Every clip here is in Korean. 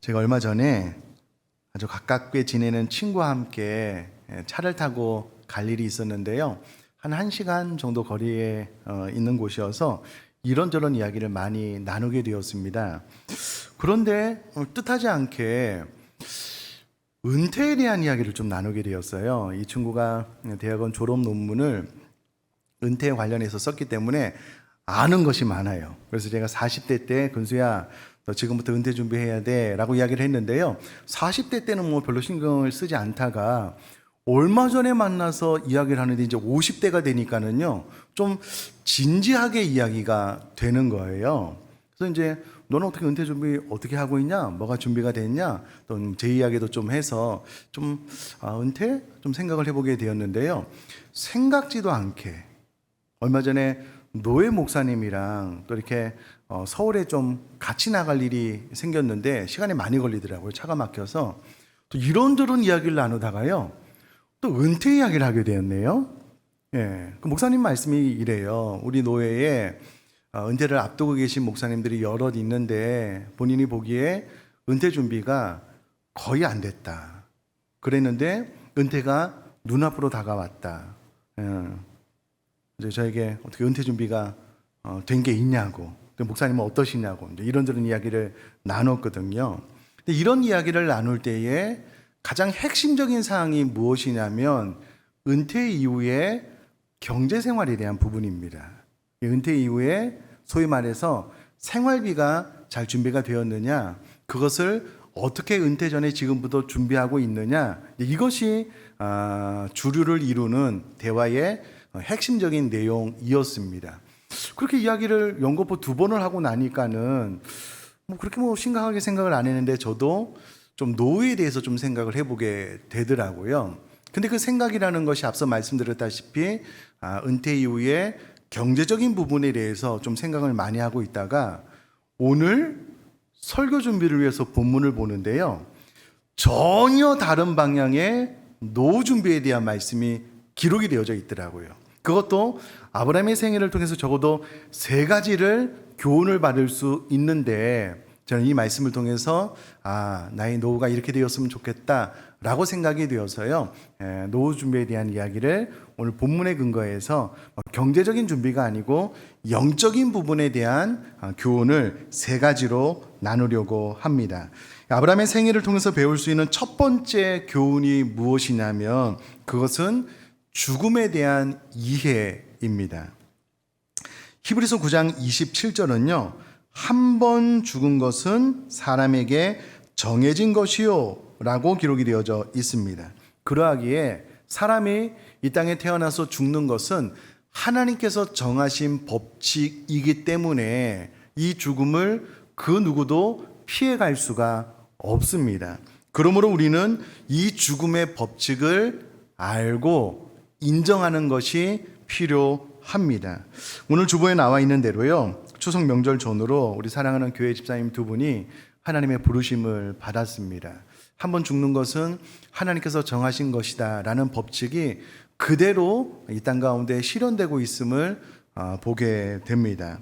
제가 얼마 전에 아주 가깝게 지내는 친구와 함께 예, 차를 타고 갈 일이 있었는데요. 한 1시간 정도 거리에 어, 있는 곳이어서 이런저런 이야기를 많이 나누게 되었습니다. 그런데 어, 뜻하지 않게 은퇴에 대한 이야기를 좀 나누게 되었어요. 이 친구가 대학원 졸업 논문을 은퇴에 관련해서 썼기 때문에 아는 것이 많아요. 그래서 제가 40대 때 근수야 너 지금부터 은퇴 준비해야 돼 라고 이야기를 했는데요. 40대 때는 뭐 별로 신경을 쓰지 않다가 얼마 전에 만나서 이야기를 하는데 이제 50대가 되니까는요. 좀 진지하게 이야기가 되는 거예요. 그래서 이제 너는 어떻게 은퇴 준비 어떻게 하고 있냐? 뭐가 준비가 됐냐? 또제 이야기도 좀 해서 좀 아, 은퇴 좀 생각을 해보게 되었는데요. 생각지도 않게 얼마 전에 노예 목사님이랑 또 이렇게 어, 서울에 좀 같이 나갈 일이 생겼는데 시간이 많이 걸리더라고요. 차가 막혀서 또 이런저런 이야기를 나누다가요. 또 은퇴 이야기를 하게 되었네요. 예. 그 목사님 말씀이 이래요. 우리 노예에 어, 은퇴를 앞두고 계신 목사님들이 여럿 있는데 본인이 보기에 은퇴 준비가 거의 안 됐다. 그랬는데 은퇴가 눈앞으로 다가왔다. 예. 이제 저에게 어떻게 은퇴 준비가 어, 된게 있냐고, 또 목사님은 어떠시냐고 이제 이런저런 이야기를 나눴거든요. 근데 이런 이야기를 나눌 때에 가장 핵심적인 사항이 무엇이냐면 은퇴 이후에 경제 생활에 대한 부분입니다. 이 은퇴 이후에 소위 말해서 생활비가 잘 준비가 되었느냐, 그것을 어떻게 은퇴 전에 지금부터 준비하고 있느냐, 이것이 아, 주류를 이루는 대화의 핵심적인 내용이었습니다. 그렇게 이야기를 연거푸 두 번을 하고 나니까는 뭐 그렇게 뭐 심각하게 생각을 안 했는데 저도 좀 노후에 대해서 좀 생각을 해보게 되더라고요. 근데 그 생각이라는 것이 앞서 말씀드렸다시피 아, 은퇴 이후에 경제적인 부분에 대해서 좀 생각을 많이 하고 있다가 오늘 설교 준비를 위해서 본문을 보는데요. 전혀 다른 방향의 노후 준비에 대한 말씀이 기록이 되어져 있더라고요. 그것도 아브라함의 생애를 통해서 적어도 세 가지를 교훈을 받을 수 있는데 저는 이 말씀을 통해서 아 나의 노후가 이렇게 되었으면 좋겠다라고 생각이 되어서요 에, 노후 준비에 대한 이야기를 오늘 본문에 근거해서 뭐 경제적인 준비가 아니고 영적인 부분에 대한 아, 교훈을 세 가지로 나누려고 합니다. 아브라함의 생애를 통해서 배울 수 있는 첫 번째 교훈이 무엇이냐면 그것은 죽음에 대한 이해입니다. 히브리서 9장 27절은요. 한 번 죽은 것은 사람에게 정해진 것이요 라고 기록이 되어져 있습니다. 그러하기에 사람이 이 땅에 태어나서 죽는 것은 하나님께서 정하신 법칙이기 때문에 이 죽음을 그 누구도 피해갈 수가 없습니다. 그러므로 우리는 이 죽음의 법칙을 알고 인정하는 것이 필요합니다. 오늘 주보에 나와 있는 대로요. 추석 명절 전후로 우리 사랑하는 교회 집사님 두 분이 하나님의 부르심을 받았습니다. 한 번 죽는 것은 하나님께서 정하신 것이다라는 법칙이 그대로 이 땅 가운데 실현되고 있음을 아, 보게 됩니다.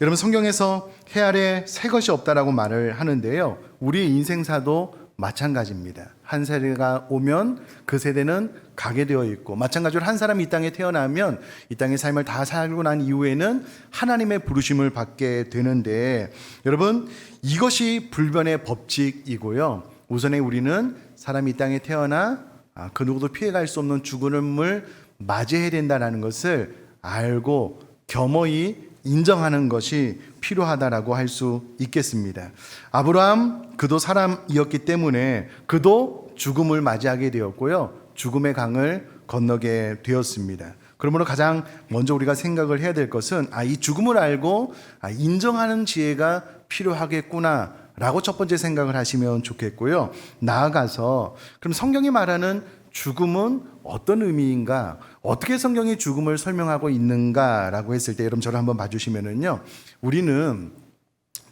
여러분 성경에서 해 아래 새 것이 없다라고 말을 하는데요. 우리 인생사도 마찬가지입니다. 한 세대가 오면 그 세대는 가게 되어 있고 마찬가지로 한 사람이 이 땅에 태어나면 이 땅의 삶을 다 살고 난 이후에는 하나님의 부르심을 받게 되는데 여러분 이것이 불변의 법칙이고요. 우선에 우리는 사람이 이 땅에 태어나 아, 그 누구도 피해갈 수 없는 죽음을 맞이해야 된다는 것을 알고 겸허히 인정하는 것이 필요하다라고 할 수 있겠습니다. 아브라함 그도 사람이었기 때문에 그도 죽음을 맞이하게 되었고요. 죽음의 강을 건너게 되었습니다. 그러므로 가장 먼저 우리가 생각을 해야 될 것은 아, 이 죽음을 알고 아, 인정하는 지혜가 필요하겠구나. 라고 첫 번째 생각을 하시면 좋겠고요. 나아가서 그럼 성경이 말하는 죽음은 어떤 의미인가? 어떻게 성경이 죽음을 설명하고 있는가라고 했을 때 여러분 저를 한번 봐 주시면은요. 우리는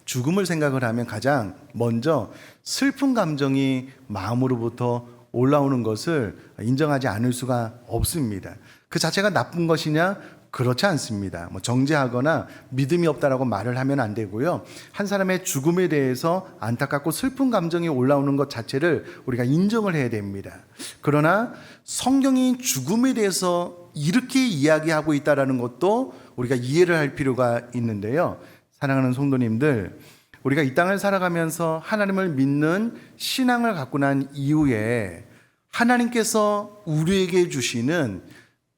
죽음을 생각을 하면 가장 먼저 슬픈 감정이 마음으로부터 올라오는 것을 인정하지 않을 수가 없습니다. 그 자체가 나쁜 것이냐? 그렇지 않습니다. 뭐 정죄하거나 믿음이 없다라고 말을 하면 안 되고요. 한 사람의 죽음에 대해서 안타깝고 슬픈 감정이 올라오는 것 자체를 우리가 인정을 해야 됩니다. 그러나 성경이 죽음에 대해서 이렇게 이야기하고 있다라는 것도 우리가 이해를 할 필요가 있는데요. 사랑하는 성도님들, 우리가 이 땅을 살아가면서 하나님을 믿는 신앙을 갖고 난 이후에 하나님께서 우리에게 주시는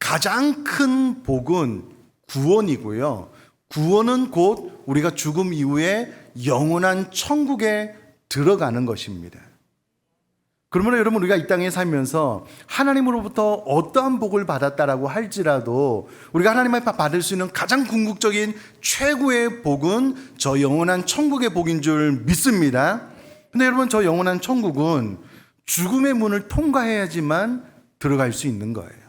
가장 큰 복은 구원이고요. 구원은 곧 우리가 죽음 이후에 영원한 천국에 들어가는 것입니다. 그러면 여러분 우리가 이 땅에 살면서 하나님으로부터 어떠한 복을 받았다라고 할지라도 우리가 하나님 앞에 받을 수 있는 가장 궁극적인 최고의 복은 저 영원한 천국의 복인 줄 믿습니다. 근데 여러분 저 영원한 천국은 죽음의 문을 통과해야지만 들어갈 수 있는 거예요.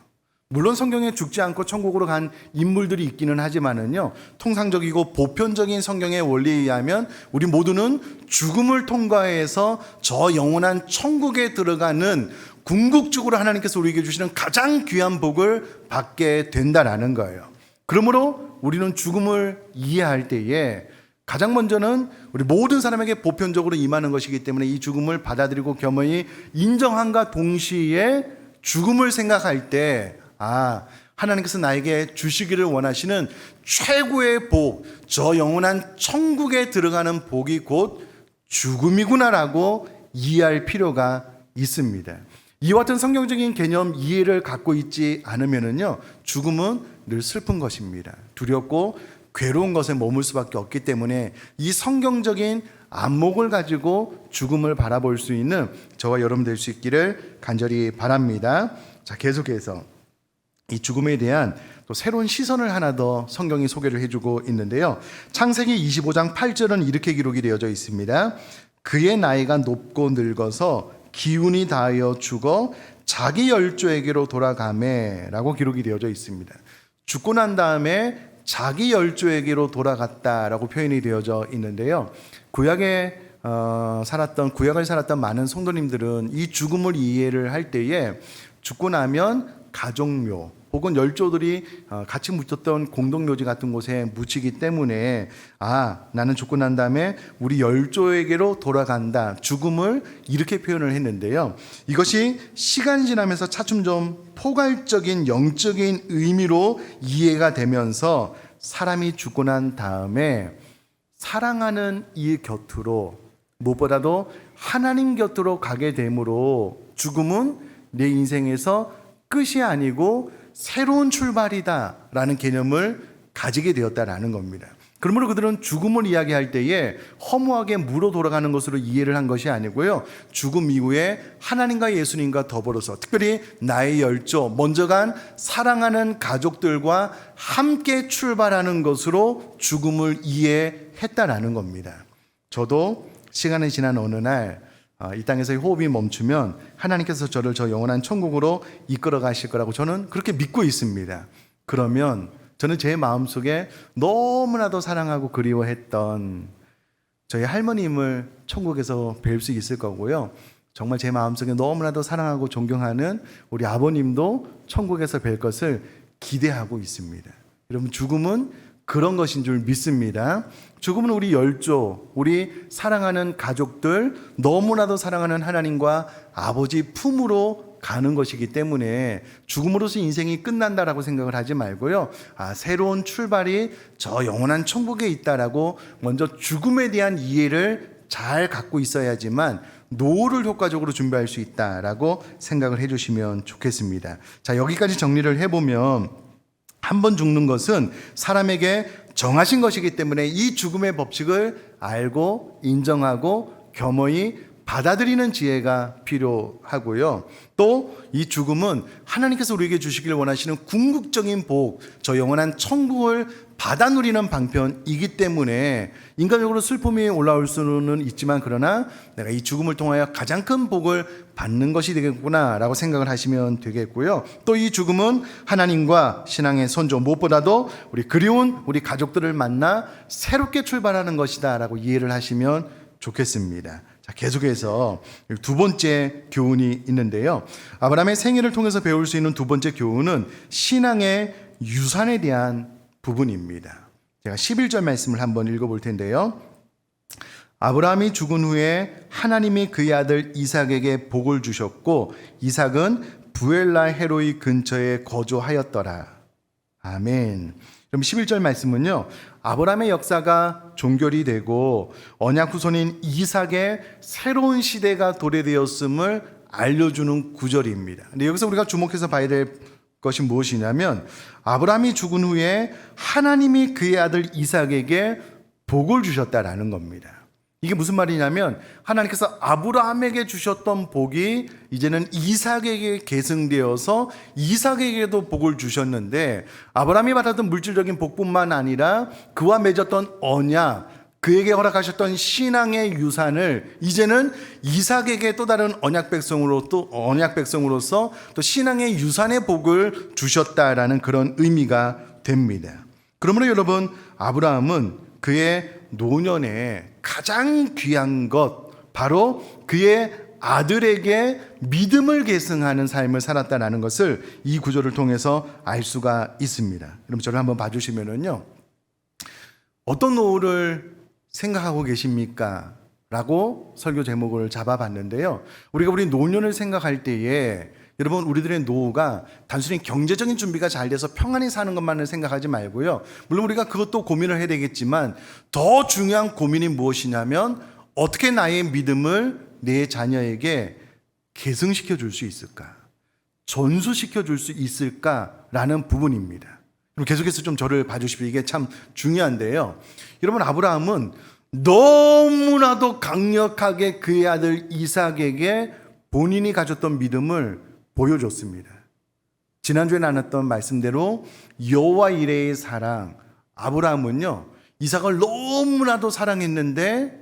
물론 성경에 죽지 않고 천국으로 간 인물들이 있기는 하지만은요, 통상적이고 보편적인 성경의 원리에 의하면 우리 모두는 죽음을 통과해서 저 영원한 천국에 들어가는 궁극적으로 하나님께서 우리에게 주시는 가장 귀한 복을 받게 된다라는 거예요. 그러므로 우리는 죽음을 이해할 때에 가장 먼저는 우리 모든 사람에게 보편적으로 임하는 것이기 때문에 이 죽음을 받아들이고 겸허히 인정함과 동시에 죽음을 생각할 때 아, 하나님께서 나에게 주시기를 원하시는 최고의 복, 저 영원한 천국에 들어가는 복이 곧 죽음이구나라고 이해할 필요가 있습니다. 이와 같은 성경적인 개념 이해를 갖고 있지 않으면은요, 죽음은 늘 슬픈 것입니다. 두렵고 괴로운 것에 머물 수밖에 없기 때문에 이 성경적인 안목을 가지고 죽음을 바라볼 수 있는 저와 여러분 될 수 있기를 간절히 바랍니다. 자, 계속해서 이 죽음에 대한 또 새로운 시선을 하나 더 성경이 소개를 해주고 있는데요. 창세기 25장 8절은 이렇게 기록이 되어져 있습니다. 그의 나이가 높고 늙어서 기운이 다하여 죽어 자기 열조에게로 돌아가매라고 기록이 되어져 있습니다. 죽고 난 다음에 자기 열조에게로 돌아갔다라고 표현이 되어져 있는데요. 구약에 어, 살았던 구약을 살았던 많은 성도님들은 이 죽음을 이해를 할 때에 죽고 나면 가족묘 혹은 열조들이 어, 같이 묻혔던 공동묘지 같은 곳에 묻히기 때문에 아 나는 죽고 난 다음에 우리 열조에게로 돌아간다. 죽음을 이렇게 표현을 했는데요. 이것이 시간이 지나면서 차츰 좀 포괄적인 영적인 의미로 이해가 되면서 사람이 죽고 난 다음에 사랑하는 이 곁으로 무엇보다도 하나님 곁으로 가게 되므로 죽음은 내 인생에서 끝이 아니고 새로운 출발이다라는 개념을 가지게 되었다라는 겁니다. 그러므로 그들은 죽음을 이야기할 때에 허무하게 물어 돌아가는 것으로 이해를 한 것이 아니고요. 죽음 이후에 하나님과 예수님과 더불어서 특별히 나의 열조, 먼저 간 사랑하는 가족들과 함께 출발하는 것으로 죽음을 이해했다라는 겁니다. 저도 시간이 지난 어느 날 아, 이 땅에서의 호흡이 멈추면 하나님께서 저를 저 영원한 천국으로 이끌어 가실 거라고 저는 그렇게 믿고 있습니다. 그러면 저는 제 마음속에 너무나도 사랑하고 그리워했던 저희 할머님을 천국에서 뵐 수 있을 거고요. 정말 제 마음속에 너무나도 사랑하고 존경하는 우리 아버님도 천국에서 뵐 것을 기대하고 있습니다. 여러분 죽음은 그런 것인 줄 믿습니다. 죽음은 우리 열조, 우리 사랑하는 가족들, 너무나도 사랑하는 하나님과 아버지 품으로 가는 것이기 때문에 죽음으로서 인생이 끝난다라고 생각을 하지 말고요. 아, 새로운 출발이 저 영원한 천국에 있다라고 먼저 죽음에 대한 이해를 잘 갖고 있어야지만 노후를 효과적으로 준비할 수 있다라고 생각을 해 주시면 좋겠습니다. 자, 여기까지 정리를 해보면 한 번 죽는 것은 사람에게 정하신 것이기 때문에 이 죽음의 법칙을 알고 인정하고 겸허히 받아들이는 지혜가 필요하고요. 또 이 죽음은 하나님께서 우리에게 주시길 원하시는 궁극적인 복, 저 영원한 천국을 받아 누리는 방편이기 때문에 인간적으로 슬픔이 올라올 수는 있지만 그러나 내가 이 죽음을 통하여 가장 큰 복을 받는 것이 되겠구나라고 생각을 하시면 되겠고요. 또 이 죽음은 하나님과 신앙의 선조 무엇보다도 우리 그리운 우리 가족들을 만나 새롭게 출발하는 것이다라고 이해를 하시면 좋겠습니다. 자, 계속해서 두 번째 교훈이 있는데요. 아브라함의 생애를 통해서 배울 수 있는 두 번째 교훈은 신앙의 유산에 대한 부분입니다. 제가 11절 말씀을 한번 읽어볼 텐데요. 아브라함이 죽은 후에 하나님이 그의 아들 이삭에게 복을 주셨고 이삭은 부엘라 헤로이 근처에 거주하였더라. 아멘. 그럼 11절 말씀은요. 아브라함의 역사가 종결이 되고 언약 후손인 이삭의 새로운 시대가 도래되었음을 알려주는 구절입니다. 근데 여기서 우리가 주목해서 봐야 될 것이 무엇이냐면 아브라함이 죽은 후에 하나님이 그의 아들 이삭에게 복을 주셨다라는 겁니다. 이게 무슨 말이냐면 하나님께서 아브라함에게 주셨던 복이 이제는 이삭에게 계승되어서 이삭에게도 복을 주셨는데 아브라함이 받았던 물질적인 복뿐만 아니라 그와 맺었던 언약 그에게 허락하셨던 신앙의 유산을 이제는 이삭에게 또 다른 언약 백성으로 또 언약 백성으로서 또 신앙의 유산의 복을 주셨다라는 그런 의미가 됩니다. 그러므로 여러분 아브라함은 그의 노년에 가장 귀한 것 바로 그의 아들에게 믿음을 계승하는 삶을 살았다라는 것을 이 구절을 통해서 알 수가 있습니다. 그럼 저를 한번 봐주시면은요. 어떤 노후를 생각하고 계십니까? 라고 설교 제목을 잡아봤는데요. 우리가 우리 노년을 생각할 때에 여러분 우리들의 노후가 단순히 경제적인 준비가 잘 돼서 평안히 사는 것만을 생각하지 말고요. 물론 우리가 그것도 고민을 해야 되겠지만 더 중요한 고민이 무엇이냐면 어떻게 나의 믿음을 내 자녀에게 계승시켜 줄 수 있을까? 전수시켜 줄 수 있을까라는 부분입니다. 계속해서 좀 저를 봐주십시오. 이게 참 중요한데요. 여러분 아브라함은 너무나도 강력하게 그의 아들 이삭에게 본인이 가졌던 믿음을 보여줬습니다. 지난주에 나눴던 말씀대로 여호와 이레의 사랑 아브라함은요 이삭을 너무나도 사랑했는데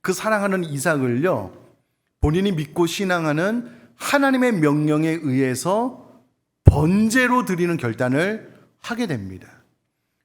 그 사랑하는 이삭을요 본인이 믿고 신앙하는 하나님의 명령에 의해서 번제로 드리는 결단을 하게 됩니다.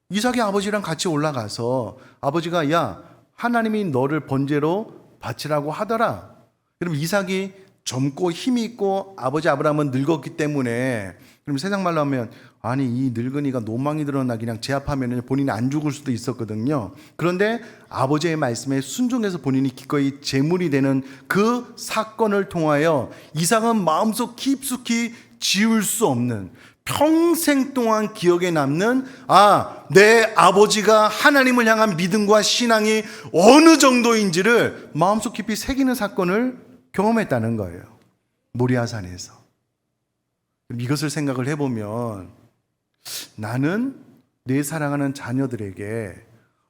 이삭이 아버지랑 같이 올라가서 아버지가 야 하나님이 너를 번제로 바치라고 하더라. 그럼 이삭이 젊고 힘이 있고 아버지 아브라함은 늙었기 때문에 그럼 세상 말로 하면 아니 이 늙은이가 노망이 드러나 그냥 제압하면 본인이 안 죽을 수도 있었거든요. 그런데 아버지의 말씀에 순종해서 본인이 기꺼이 제물이 되는 그 사건을 통하여 이삭은 마음속 깊숙이 지울 수 없는 평생 동안 기억에 남는 아, 내 아버지가 하나님을 향한 믿음과 신앙이 어느 정도인지를 마음속 깊이 새기는 사건을 경험했다는 거예요. 모리아산에서. 이것을 생각을 해보면 나는 내 사랑하는 자녀들에게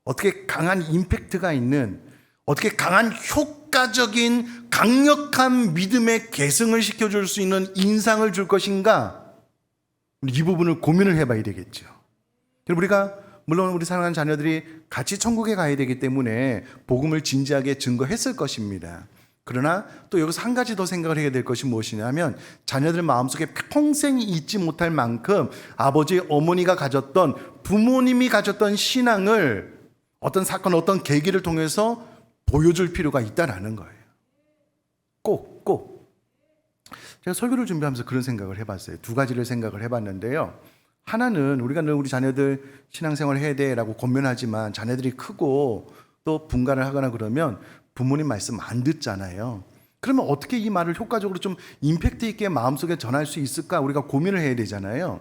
어떻게 강한 임팩트가 있는 어떻게 강한 효과적인 강력한 믿음의 계승을 시켜줄 수 있는 인상을 줄 것인가? 이 부분을 고민을 해봐야 되겠죠. 우리가 물론 우리 사랑하는 자녀들이 같이 천국에 가야 되기 때문에 복음을 진지하게 증거했을 것입니다. 그러나 또 여기서 한 가지 더 생각을 해야 될 것이 무엇이냐면 자녀들 마음속에 평생 잊지 못할 만큼 아버지 어머니가 가졌던 부모님이 가졌던 신앙을 어떤 사건 어떤 계기를 통해서 보여줄 필요가 있다라는 거예요. 꼭 꼭. 제가 설교를 준비하면서 그런 생각을 해봤어요. 두 가지를 생각을 해봤는데요. 하나는 우리가 늘 우리 자녀들 신앙생활 해야 돼라고 권면하지만 자녀들이 크고 또 분간을 하거나 그러면 부모님 말씀 안 듣잖아요. 그러면 어떻게 이 말을 효과적으로 좀 임팩트 있게 마음속에 전할 수 있을까 우리가 고민을 해야 되잖아요.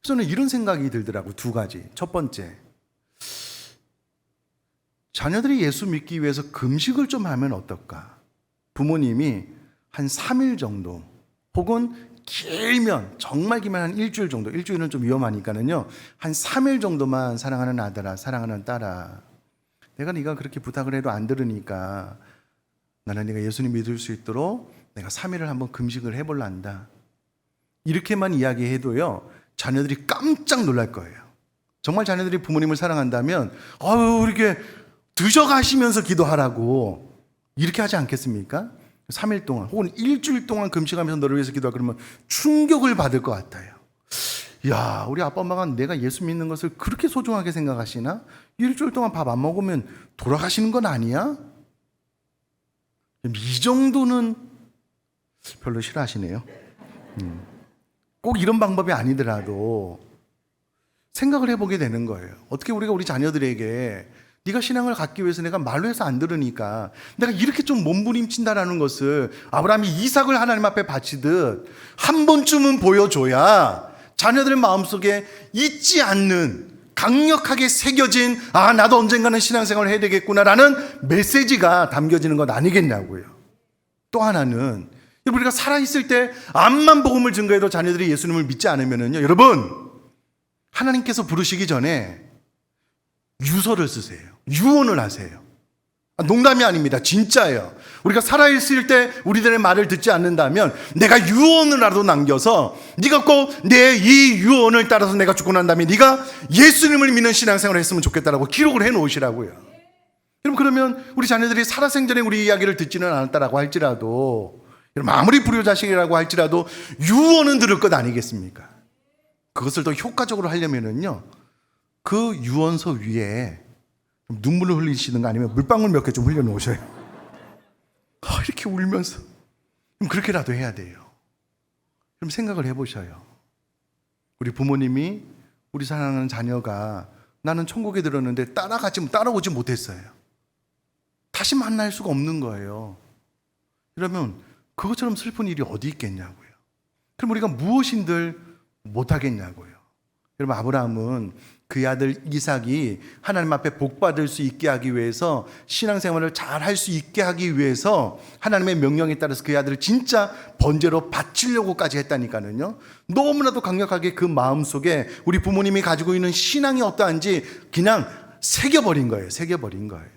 그래서 저는 이런 생각이 들더라고요. 두 가지. 첫 번째. 자녀들이 예수 믿기 위해서 금식을 좀 하면 어떨까? 부모님이 한 3일 정도 혹은 길면 정말 길면 한 일주일 정도 일주일은 좀 위험하니까는요 한 3일 정도만 사랑하는 아들아 사랑하는 딸아 내가 네가 그렇게 부탁을 해도 안 들으니까 나는 네가 예수님 믿을 수 있도록 내가 3일을 한번 금식을 해볼란다 이렇게만 이야기해도요 자녀들이 깜짝 놀랄 거예요 정말 자녀들이 부모님을 사랑한다면 아유 이렇게 드셔가시면서 기도하라고 이렇게 하지 않겠습니까? 3일 동안 혹은 일주일 동안 금식하면서 너를 위해서 기도하 그러면 충격을 받을 것 같아요. 야, 우리 아빠 엄마가 내가 예수 믿는 것을 그렇게 소중하게 생각하시나? 일주일 동안 밥 안 먹으면 돌아가시는 건 아니야? 이 정도는 별로 싫어하시네요. 음. 꼭 이런 방법이 아니더라도 생각을 해보게 되는 거예요. 어떻게 우리가 우리 자녀들에게 네가 신앙을 갖기 위해서 내가 말로 해서 안 들으니까 내가 이렇게 좀 몸부림친다라는 것을 아브라함이 이삭을 하나님 앞에 바치듯 한 번쯤은 보여줘야 자녀들 마음속에 잊지 않는 강력하게 새겨진 아 나도 언젠가는 신앙생활을 해야 되겠구나라는 메시지가 담겨지는 것 아니겠냐고요. 또 하나는 우리가 살아 있을 때 암만 복음을 증거해도 자녀들이 예수님을 믿지 않으면은요 여러분 하나님께서 부르시기 전에 유서를 쓰세요. 유언을 하세요. 아, 농담이 아닙니다. 진짜예요. 우리가 살아있을 때 우리들의 말을 듣지 않는다면 내가 유언을라도 남겨서 네가 꼭 내 이 유언을 따라서 내가 죽고 난 다음에 네가 예수님을 믿는 신앙생활을 했으면 좋겠다라고 기록을 해 놓으시라고요. 여러분 그러면 우리 자녀들이 살아생전에 우리 이야기를 듣지는 않았다라고 할지라도 여러분 아무리 불효자식이라고 할지라도 유언은 들을 것 아니겠습니까? 그것을 더 효과적으로 하려면은요 그 유언서 위에 좀 눈물을 흘리시는 거 아니면 물방울 몇 개 좀 흘려 놓으셔요. 아, 이렇게 울면서 그럼 그렇게라도 해야 돼요. 그럼 생각을 해보셔요. 우리 부모님이 우리 사랑하는 자녀가 나는 천국에 들었는데 따라가지 따라오지 못했어요. 다시 만날 수가 없는 거예요. 그러면 그것처럼 슬픈 일이 어디 있겠냐고요. 그럼 우리가 무엇인들 못하겠냐고요. 여러분 아브라함은 그의 아들 이삭이 하나님 앞에 복 받을 수 있게 하기 위해서 신앙생활을 잘 할 수 있게 하기 위해서 하나님의 명령에 따라서 그의 아들을 진짜 번제로 바치려고까지 했다니까는요. 너무나도 강력하게 그 마음 속에 우리 부모님이 가지고 있는 신앙이 어떠한지 그냥 새겨버린 거예요. 새겨버린 거예요.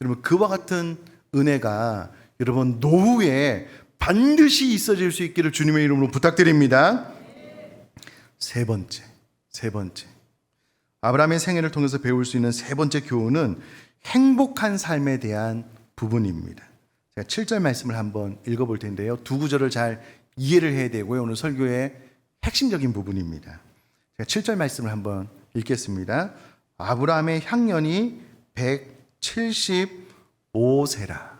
여러분 그와 같은 은혜가 여러분 노후에 반드시 있어질 수 있기를 주님의 이름으로 부탁드립니다. 세 번째, 세 번째. 아브라함의 생애를 통해서 배울 수 있는 세 번째 교훈은 행복한 삶에 대한 부분입니다. 제가 7절 말씀을 한번 읽어볼 텐데요. 두 구절을 잘 이해를 해야 되고요. 오늘 설교의 핵심적인 부분입니다. 제가 7절 말씀을 한번 읽겠습니다. 아브라함의 향년이 175세라.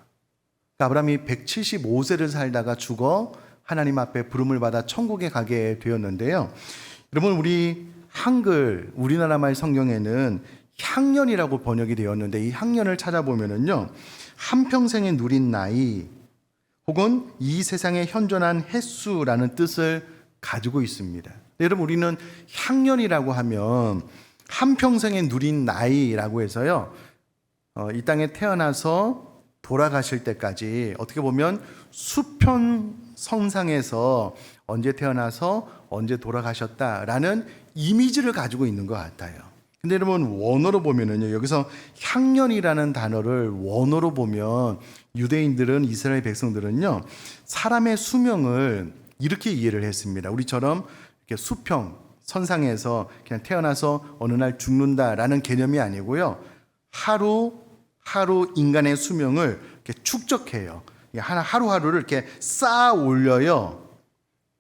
아브라함이 175세를 살다가 죽어 하나님 앞에 부름을 받아 천국에 가게 되었는데요. 여러분 우리 한글 우리나라 말 성경에는 향년이라고 번역이 되었는데 이 향년을 찾아보면은요 한 평생에 누린 나이 혹은 이 세상에 현존한 횟수라는 뜻을 가지고 있습니다. 여러분 우리는 향년이라고 하면 한 평생에 누린 나이라고 해서요 어, 이 땅에 태어나서 돌아가실 때까지 어떻게 보면 수편 선상에서 언제 태어나서 언제 돌아가셨다라는 이미지를 가지고 있는 것 같아요. 근데 여러분 원어로 보면은요 여기서 향년이라는 단어를 원어로 보면 유대인들은 이스라엘 백성들은요 사람의 수명을 이렇게 이해를 했습니다. 우리처럼 이렇게 수평 선상에서 그냥 태어나서 어느 날 죽는다라는 개념이 아니고요 하루 하루 인간의 수명을 이렇게 축적해요. 하루하루를 이렇게 쌓아 올려요.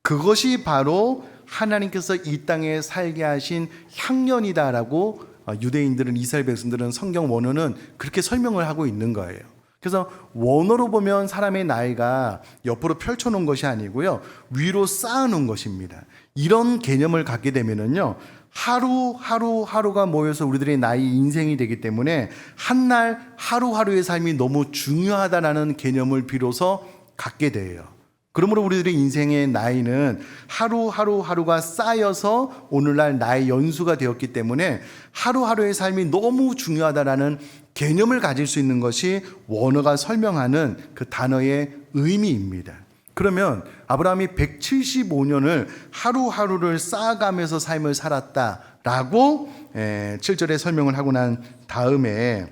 그것이 바로 하나님께서 이 땅에 살게 하신 향년이다라고 어, 유대인들은 이스라엘 백성들은 성경 원어는 그렇게 설명을 하고 있는 거예요. 그래서 원어로 보면 사람의 나이가 옆으로 펼쳐놓은 것이 아니고요 위로 쌓아놓은 것입니다. 이런 개념을 갖게 되면은요 하루 하루 하루가 모여서 우리들의 나이 인생이 되기 때문에 한 날 하루하루의 삶이 너무 중요하다라는 개념을 비로소 갖게 돼요. 그러므로 우리들의 인생의 나이는 하루하루 하루가 쌓여서 오늘날 나의 연수가 되었기 때문에 하루하루의 삶이 너무 중요하다라는 개념을 가질 수 있는 것이 원어가 설명하는 그 단어의 의미입니다. 그러면 아브라함이 175년을 하루하루를 쌓아가면서 삶을 살았다라고 7절에 설명을 하고 난 다음에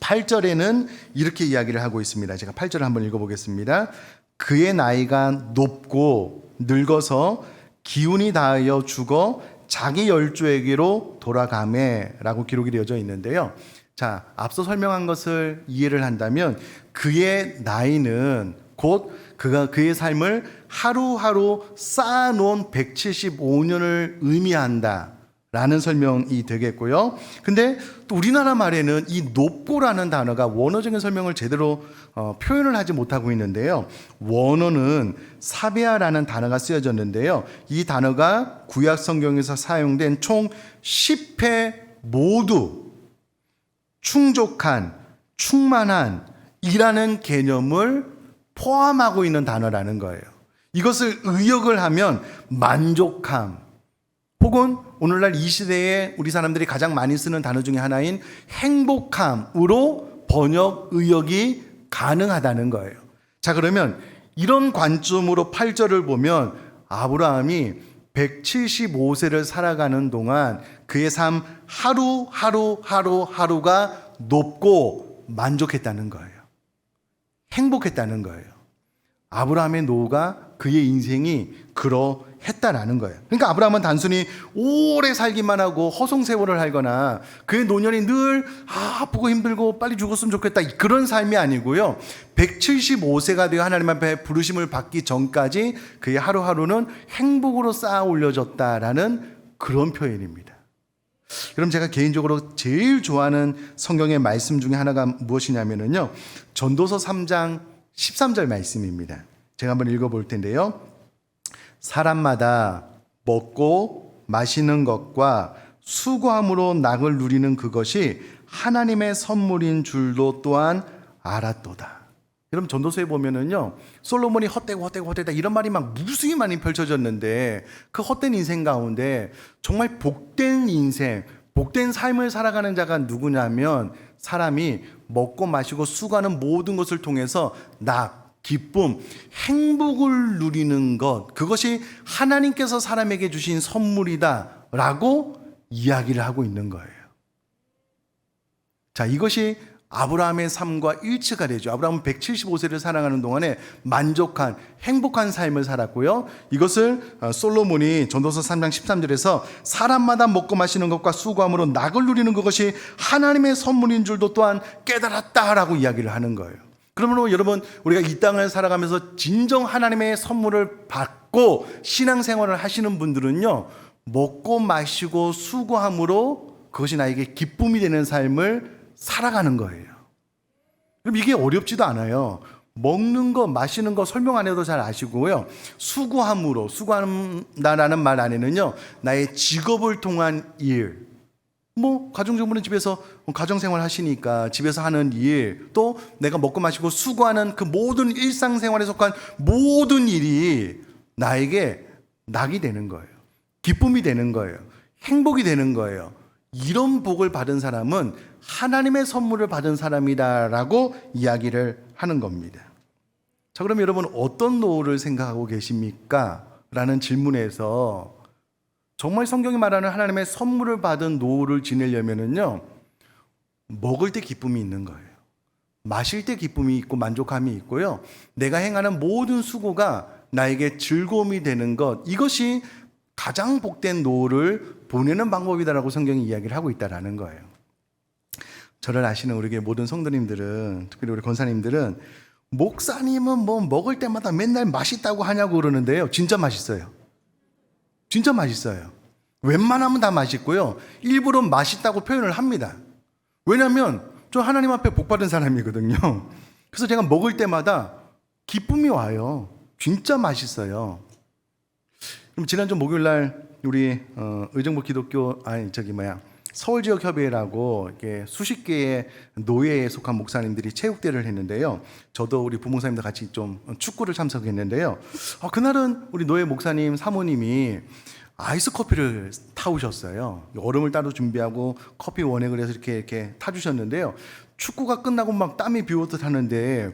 8절에는 이렇게 이야기를 하고 있습니다. 제가 8절을 한번 읽어보겠습니다. 그의 나이가 높고 늙어서 기운이 다하여 죽어 자기 열조에게로 돌아가매라고 기록이 되어져 있는데요. 자, 앞서 설명한 것을 이해를 한다면 그의 나이는 곧 그가 그의 삶을 하루하루 쌓아놓은 175년을 의미한다 라는 설명이 되겠고요. 근데 또 우리나라 말에는 이 높고라는 단어가 원어적인 설명을 제대로 어, 표현을 하지 못하고 있는데요. 원어는 사베아라는 단어가 쓰여졌는데요. 이 단어가 구약 성경에서 사용된 총 10회 모두 충족한, 충만한 이라는 개념을 포함하고 있는 단어라는 거예요. 이것을 의역을 하면 만족함, 혹은 오늘날 이 시대에 우리 사람들이 가장 많이 쓰는 단어 중에 하나인 행복함으로 번역 의역이 가능하다는 거예요. 자, 그러면 이런 관점으로 8절을 보면 아브라함이 175세를 살아가는 동안 그의 삶 하루 하루 하루 하루가 높고 만족했다는 거예요. 행복했다는 거예요. 아브라함의 노후가 그의 인생이 그러 했다라는 거예요. 그러니까 아브라함은 단순히 오래 살기만 하고 허송세월을 살거나 그의 노년이 늘 아, 아프고 힘들고 빨리 죽었으면 좋겠다 그런 삶이 아니고요. 175세가 되어 하나님 앞에 부르심을 받기 전까지 그의 하루하루는 행복으로 쌓아 올려졌다라는 그런 표현입니다. 그럼 제가 개인적으로 제일 좋아하는 성경의 말씀 중에 하나가 무엇이냐면요. 전도서 3장 13절 말씀입니다. 제가 한번 읽어 볼 텐데요. 사람마다 먹고 마시는 것과 수고함으로 낙을 누리는 그것이 하나님의 선물인 줄도 또한 알았도다. 여러분 전도서에 보면은요 솔로몬이 헛되고 헛되고 헛되다 이런 말이 막 무수히 많이 펼쳐졌는데 그 헛된 인생 가운데 정말 복된 인생 복된 삶을 살아가는 자가 누구냐면 사람이 먹고 마시고 수고하는 모든 것을 통해서 낙 기쁨, 행복을 누리는 것, 그것이 하나님께서 사람에게 주신 선물이다. 라고 이야기를 하고 있는 거예요. 자, 이것이 아브라함의 삶과 일치가 되죠. 아브라함은 175세를 살아가는 동안에 만족한, 행복한 삶을 살았고요. 이것을 어, 솔로몬이 전도서 3장 13절에서 사람마다 먹고 마시는 것과 수고함으로 낙을 누리는 그것이 하나님의 선물인 줄도 또한 깨달았다라고 이야기를 하는 거예요. 그러므로 여러분 우리가 이 땅을 살아가면서 진정 하나님의 선물을 받고 신앙생활을 하시는 분들은요 먹고 마시고 수고함으로 그것이 나에게 기쁨이 되는 삶을 살아가는 거예요. 그럼 이게 어렵지도 않아요. 먹는 거, 마시는 거 설명 안 해도 잘 아시고요. 수고함으로, 수고한다라는 말 안에는요, 나의 직업을 통한 일, 뭐 가정주부는 집에서 가정생활 하시니까 집에서 하는 일, 또 내가 먹고 마시고 수고하는 그 모든 일상생활에 속한 모든 일이 나에게 낙이 되는 거예요. 기쁨이 되는 거예요. 행복이 되는 거예요. 이런 복을 받은 사람은 하나님의 선물을 받은 사람이다라고 이야기를 하는 겁니다. 자, 그럼 여러분 어떤 노후를 생각하고 계십니까? 라는 질문에서 정말 성경이 말하는 하나님의 선물을 받은 노후를 지내려면은요, 먹을 때 기쁨이 있는 거예요. 마실 때 기쁨이 있고 만족함이 있고요. 내가 행하는 모든 수고가 나에게 즐거움이 되는 것, 이것이 가장 복된 노후를 보내는 방법이다라고 성경이 이야기를 하고 있다라는 거예요. 저를 아시는 우리 모든 성도님들은, 특별히 우리 권사님들은, 목사님은 뭐 먹을 때마다 맨날 맛있다고 하냐고 그러는데요. 진짜 맛있어요. 진짜 맛있어요. 웬만하면 다 맛있고요. 일부러 맛있다고 표현을 합니다. 왜냐하면 저 하나님 앞에 복 받은 사람이거든요. 그래서 제가 먹을 때마다 기쁨이 와요. 진짜 맛있어요. 그럼 지난주 목요일 날 우리 어, 의정부 기독교 아니 저기 뭐야 서울 지역 협의회라고 이렇게 수십 개의 노예에 속한 목사님들이 체육대회를 했는데요. 저도 우리 부목사님들 같이 좀 축구를 참석했는데요. 어, 그날은 우리 노예 목사님 사모님이 아이스 커피를 타오셨어요. 얼음을 따로 준비하고 커피 원액을 해서 이렇게 이렇게 타주셨는데요. 축구가 끝나고 막 땀이 비오듯 하는데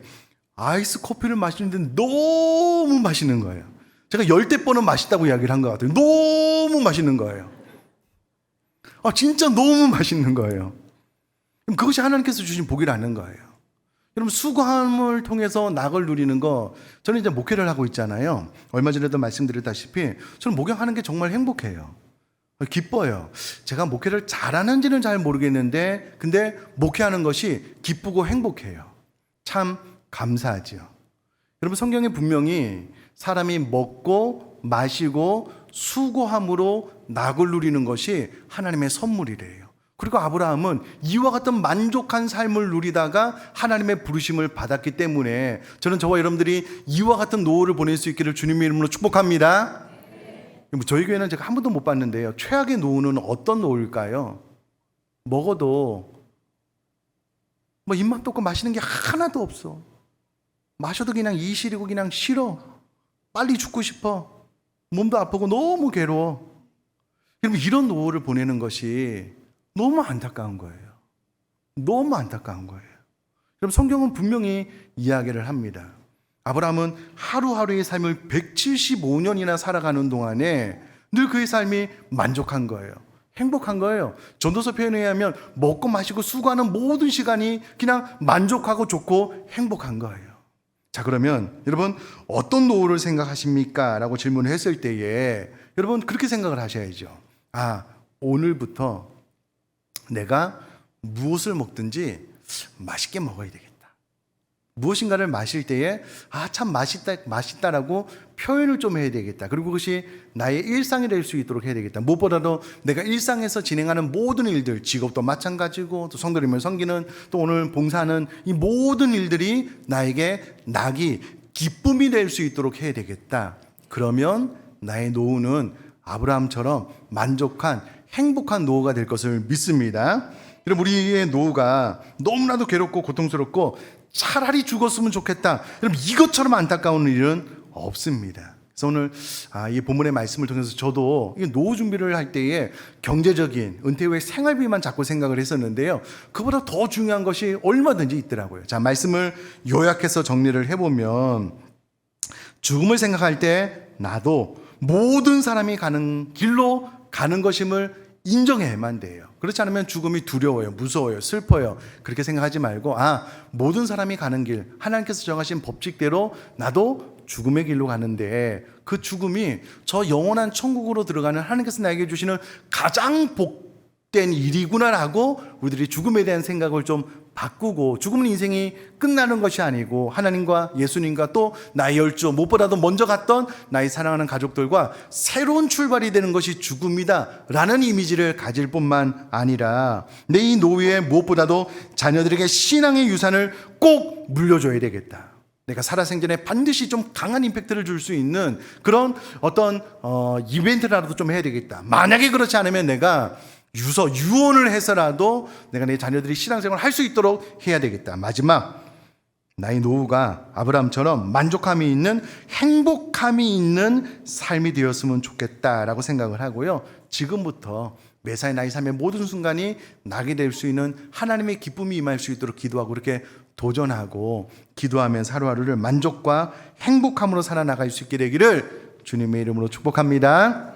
아이스 커피를 마시는데 너무 맛있는 거예요. 제가 열대 번은 맛있다고 이야기를 한 것 같아요. 너무 맛있는 거예요. 아, 진짜 너무 맛있는 거예요. 그럼 그것이 하나님께서 주신 복이라는 거예요. 여러분, 수고함을 통해서 낙을 누리는 거, 저는 이제 목회를 하고 있잖아요. 얼마 전에도 말씀드렸다시피, 저는 목욕하는 게 정말 행복해요. 기뻐요. 제가 목회를 잘하는지는 잘 모르겠는데, 근데 목회하는 것이 기쁘고 행복해요. 참 감사하지요. 여러분, 성경에 분명히 사람이 먹고 마시고 수고함으로 낙을 누리는 것이 하나님의 선물이래요. 그리고 아브라함은 이와 같은 만족한 삶을 누리다가 하나님의 부르심을 받았기 때문에 저는 저와 여러분들이 이와 같은 노후를 보낼 수 있기를 주님의 이름으로 축복합니다. 뭐 저희 교회는 제가 한 번도 못 봤는데요. 최악의 노후는 어떤 노후일까요? 먹어도 뭐 입맛도 없고 마시는 게 하나도 없어. 마셔도 그냥 이실이고 그냥 싫어. 빨리 죽고 싶어. 몸도 아프고 너무 괴로워. 여러분 이런 노후를 보내는 것이 너무 안타까운 거예요. 너무 안타까운 거예요. 그럼 성경은 분명히 이야기를 합니다. 아브라함은 하루하루의 삶을 175년이나 살아가는 동안에 늘 그의 삶이 만족한 거예요. 행복한 거예요. 전도서 표현에 의하면 먹고 마시고 수고하는 모든 시간이 그냥 만족하고 좋고 행복한 거예요. 자, 그러면 여러분 어떤 노후를 생각하십니까? 라고 질문을 했을 때에 여러분 그렇게 생각을 하셔야죠. 아, 오늘부터 내가 무엇을 먹든지 맛있게 먹어야 되겠다. 무엇인가를 마실 때에 아 참 맛있다 맛있다라고 표현을 좀 해야 되겠다. 그리고 그것이 나의 일상이 될 수 있도록 해야 되겠다. 무엇보다도 내가 일상에서 진행하는 모든 일들, 직업도 마찬가지고 또 성도님을 섬기는 또 오늘 봉사하는 이 모든 일들이 나에게 낙이 기쁨이 될 수 있도록 해야 되겠다. 그러면 나의 노후는 아브라함처럼 만족한 행복한 노후가 될 것을 믿습니다. 여러분 우리의 노후가 너무나도 괴롭고 고통스럽고 차라리 죽었으면 좋겠다. 여러분 이것처럼 안타까운 일은 없습니다. 그래서 오늘 아, 이 본문의 말씀을 통해서 저도 이 노후 준비를 할 때에 경제적인 은퇴 후의 생활비만 자꾸 생각을 했었는데요. 그보다 더 중요한 것이 얼마든지 있더라고요. 자 말씀을 요약해서 정리를 해보면 죽음을 생각할 때 나도 모든 사람이 가는 길로 가는 것임을 인정해야만 돼요. 그렇지 않으면 죽음이 두려워요, 무서워요, 슬퍼요. 그렇게 생각하지 말고, 아, 모든 사람이 가는 길, 하나님께서 정하신 법칙대로 나도 죽음의 길로 가는데 그 죽음이 저 영원한 천국으로 들어가는 하나님께서 나에게 주시는 가장 복된 일이구나라고 우리들이 죽음에 대한 생각을 좀 바꾸고 죽음은 인생이 끝나는 것이 아니고 하나님과 예수님과 또 나의 열조 무엇보다도 먼저 갔던 나의 사랑하는 가족들과 새로운 출발이 되는 것이 죽음이다라는 이미지를 가질 뿐만 아니라 내 이 노후에 무엇보다도 자녀들에게 신앙의 유산을 꼭 물려줘야 되겠다. 내가 살아생전에 반드시 좀 강한 임팩트를 줄 수 있는 그런 어떤 어, 이벤트라도 좀 해야 되겠다. 만약에 그렇지 않으면 내가 유서 유언을 해서라도 내가 내 자녀들이 신앙생활을 할 수 있도록 해야 되겠다. 마지막 나의 노후가 아브라함처럼 만족함이 있는 행복함이 있는 삶이 되었으면 좋겠다라고 생각을 하고요. 지금부터 매사의 나의 삶의 모든 순간이 나게 될 수 있는 하나님의 기쁨이 임할 수 있도록 기도하고 그렇게 도전하고 기도하면서 하루하루를 만족과 행복함으로 살아나갈 수 있게 되기를 주님의 이름으로 축복합니다.